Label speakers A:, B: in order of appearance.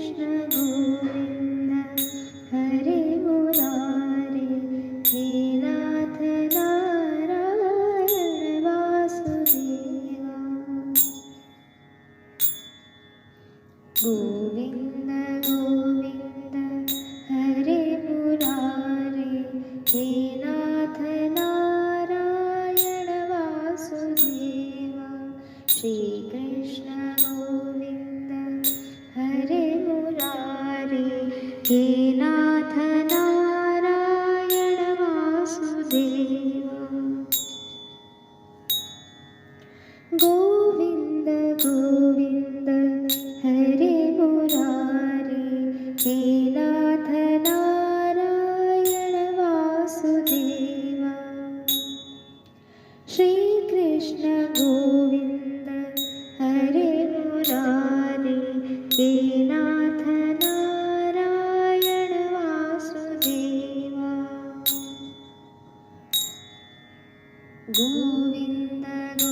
A: श्रीकृष्ण गोविन्द हरे मुरारे हे नाथ नारायण वासुदेवा गोविन्द ेनाथ नारायणवासुदेवा गोविन्द गोविन्द हरे मुरारे हे नाथ नारायण वासुदेवा। श्रीकृष्ण 无边的路。